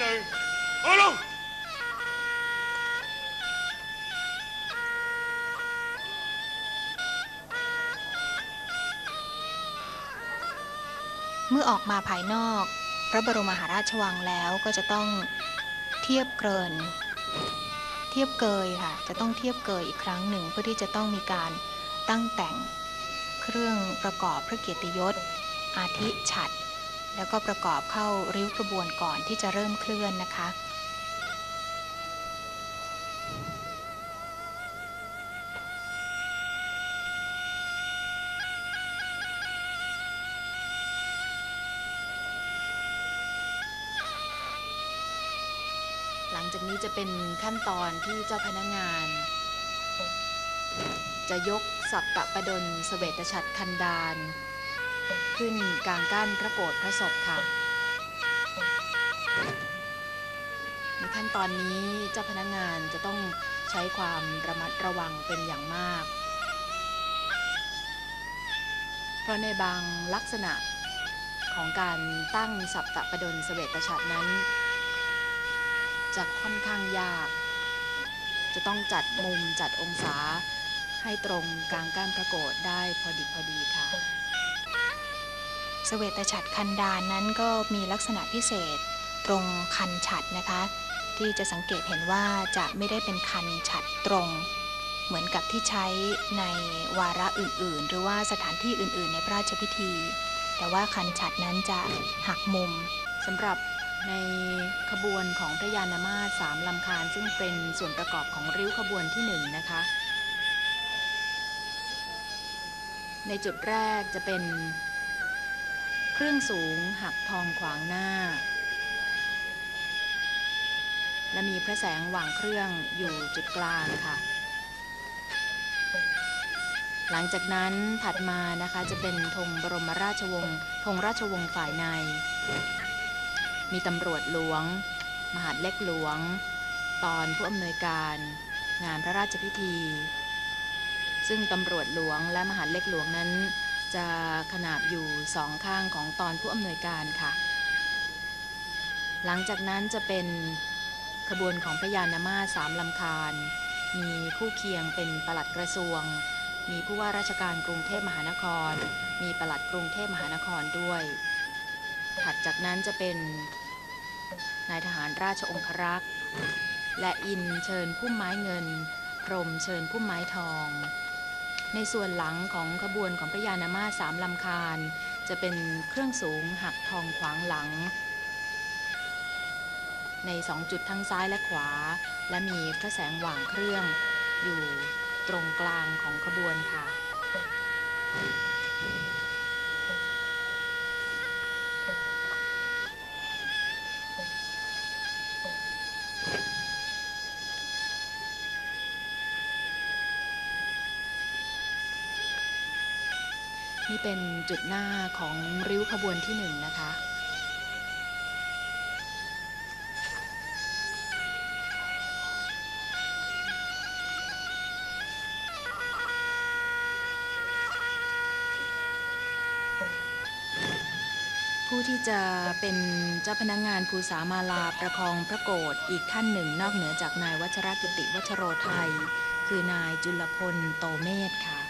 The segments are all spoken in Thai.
หนึ่งเอาลงเมื่อออกมาภายนอก พระบรมมหาราชวังแล้วก็จะต้องเทียบเกิน เทียบเกยค่ะ จะต้องเทียบเกยอีกครั้งหนึ่งเพื่อที่จะต้องมีการตั้งแต่งเครื่องประกอบพระเกียรติยศ อาทิฉัด แล้วก็ประกอบเข้าริ้วกระบวนก่อนที่จะเริ่มเคลื่อนนะคะหลังจากนี้จะเป็นขั้นตอนที่เจ้าพนักงาน จะยกสับปะประดลเสเวตฉัตรคันดาน ขึ้นกลางก้านพระโกรธพระศพค่ะในขั้นตอนนี้เจ้าพนักงานจะต้องใช้ความระมัดระวังเป็นอย่างมาก เพราะในบางลักษณะของการตั้งสับตะประดลเสวตฉัตรนั้น จะค่อนข้างยาก จะต้องจัดมุมจัดองศาให้ตรงกลางก้านพระโกรธได้พอดีพอดีค่ะ สเวตฉัตรคันดานนั้นก็มีลักษณะพิเศษตรงคันฉัตรนะคะ ที่จะสังเกตเห็นว่าจะไม่ได้เป็นคันฉัตรตรง เหมือนกับที่ใช้ในวาระอื่นๆ หรือว่าสถานที่อื่นๆ ในพระราชพิธี แต่ว่าคันฉัตรนั้นจะหักมุมสำหรับในขบวนของพระยานามาสสามลำคาญซึ่งเป็นส่วนประกอบของริ้วขบวนที่หนึ่งนะคะ ในจุดแรกจะเป็น เครื่องสูงหักทองขวางหน้า และมีพระแสงหว่างเครื่องอยู่จุดกลางค่ะ หลังจากนั้นถัดมานะคะจะเป็นธงบรมราชวงศ์ธงราชวงศ์ฝ่ายใน มีตำรวจหลวง มหาดเล็กหลวง ตอนผู้อำนวยการ งานพระราชพิธี ซึ่งตำรวจหลวงและมหาดเล็กหลวงนั้น จะขนาบอยู่สองข้างของตอนผู้อำนวยการค่ะ หลังจากนั้นจะเป็นขบวนของพระยานามาสามลำคาญ มีคู่เคียงเป็นปลัดกระทรวง มีผู้ว่าราชการกรุงเทพมหานคร มีปลัดกรุงเทพมหานครด้วย ถัดจากนั้นจะเป็นนายทหารราชองครักษ์ และอินเชิญพุ่มไม้เงิน พรหมเชิญพุ่มไม้ทอง ในส่วนหลังของขบวนของพระยานามาสสามลำคาญ จะเป็นเครื่องสูงหักทองขวางหลัง ในสองจุดทั้งซ้ายและขวา และมีพระแสงหว่างเครื่องอยู่ตรงกลางของขบวนค่ะ นี่เป็นจุดหน้าของริ้วขบวนที่หนึ่งนะคะผู้ที่จะเป็นเจ้าพนักงงานภูษามาลาประคองพระโกรธอีกท่านหนึ่งนอกเหนือจากนายวัชรกิติวัชโรไทย คือนายจุลพลโตเมธค่ะ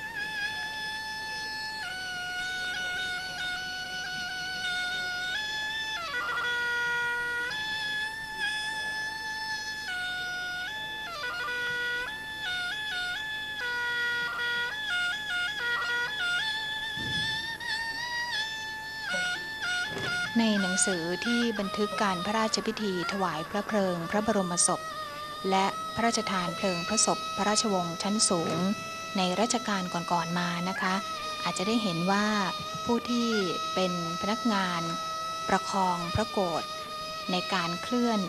ในหนังสือที่บันทึกการพระราชพิธีถวายพระเพลิงพระบรมศพ และพระราชทานเพลิงพระศพพระราชวงศ์ชั้นสูง ในรัชกาลก่อนๆมานะคะ อาจจะได้เห็นว่าผู้ที่เป็นพนักงานประคองพระโกรธในการเคลื่อน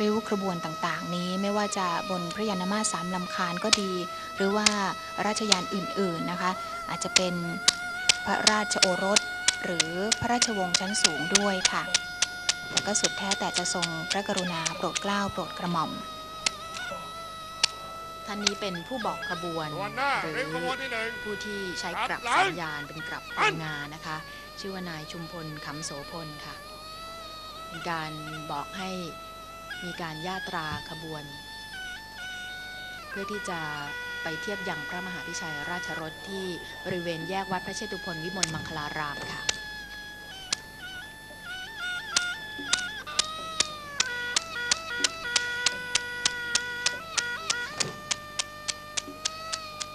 ริ้วกรบวนต่างๆ นี้ไม่ว่าจะบนพระยานมาสามลำคาญก็ดี หรือว่าราชยานอื่นๆนะคะ อาจจะเป็นพระราชโอรส หรือพระราชวงศ์ชั้นสูงด้วยค่ะแต่ก็สุดแท้แต่จะทรงพระกรุณาโปรดเกล้าโปรดกระหม่อม ท่านนี้เป็นผู้บอกขบวนขบวนหน้าหรือเร็วขบวนที่หนึ่งผู้ที่ใช้กลับครับหลังสัญญาณเป็นกลับอัทำนงานนะคะ ชื่อว่านายชุมพลขำโสพลค่ะเป็นการบอกให้มีการย่าตราขบวน เพื่อที่จะไปเทียบยังพระมหาพิชัยราชรถที่บริเวณแยกวัดพระเชตุพนวิมลมังคลารามค่ะ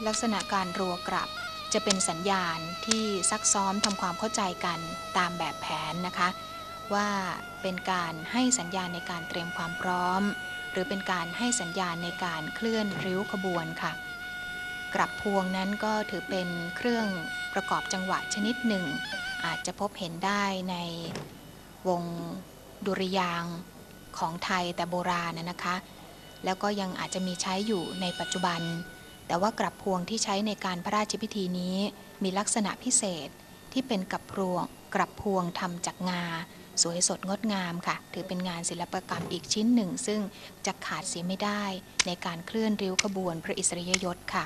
ลักษณะการรัวกลับ จะเป็นสัญญาณที่ซักซ้อมทำความเข้าใจกันตามแบบแผนนะคะ ว่าเป็นการให้สัญญาณในการเตรียมความพร้อม หรือเป็นการให้สัญญาณในการเคลื่อนริ้วขบวนค่ะ กลับพวงนั้นก็ถือเป็นเครื่องประกอบจังหวะชนิดหนึ่ง อาจจะพบเห็นได้ในวงดุริยางของไทยแต่โบราณนะคะ แล้วก็ยังอาจจะมีใช้อยู่ในปัจจุบัน แต่ว่ากลับพวงที่ใช้ในการพระราชพิธีนี้ มีลักษณะพิเศษที่เป็นกับพวงกลับพวงทำจากงา สวยสดงดงามค่ะ ถือเป็นงานศิลปกรรมอีกชิ้นหนึ่ง ซึ่งจะขาดเสียไม่ได้ในการเคลื่อนริ้วขบวนพระอิสริยยศค่ะ